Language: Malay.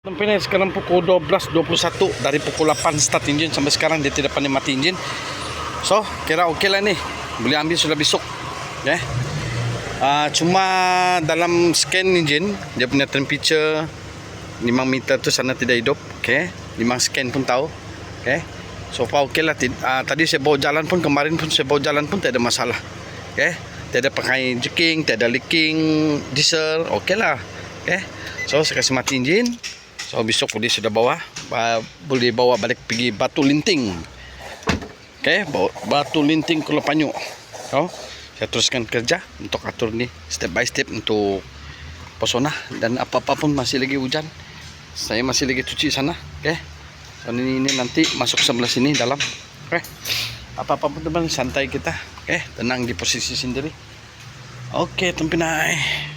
Sampai sekarang pukul 12.21 dari pukul 8 start engine sampai sekarang dia tidak pandai mati engine. So, kira okey lah ni. Boleh ambil sudah besok. Ya. Yeah. Uh, cuma dalam scan engine dia punya temperature 5 meter tu sana tidak hidup. Okay. 5 scan pun tahu. Okay. So far okey lah. Uh, tadi saya bawa jalan pun kemarin pun saya bawa jalan pun tak ada masalah. Okay. Tidak ada pakai jerking, tidak ada leaking diesel. Okey lah. Okay. So saya kasih mati engine. So besok boleh sudah bawa boleh bawa balik pergi Batu Linting. Bawa Batu Linting Kuala Panyu. So, saya teruskan kerja untuk atur ni step by step untuk pesona dan apa-apa pun masih lagi hujan. Saya masih lagi cuci sana, okey. So ini, ini nanti masuk sebelah sini dalam. Okey. Apa-apa pun teman santai kita, okey. Tenang di posisi sendiri. Okey, tempinai.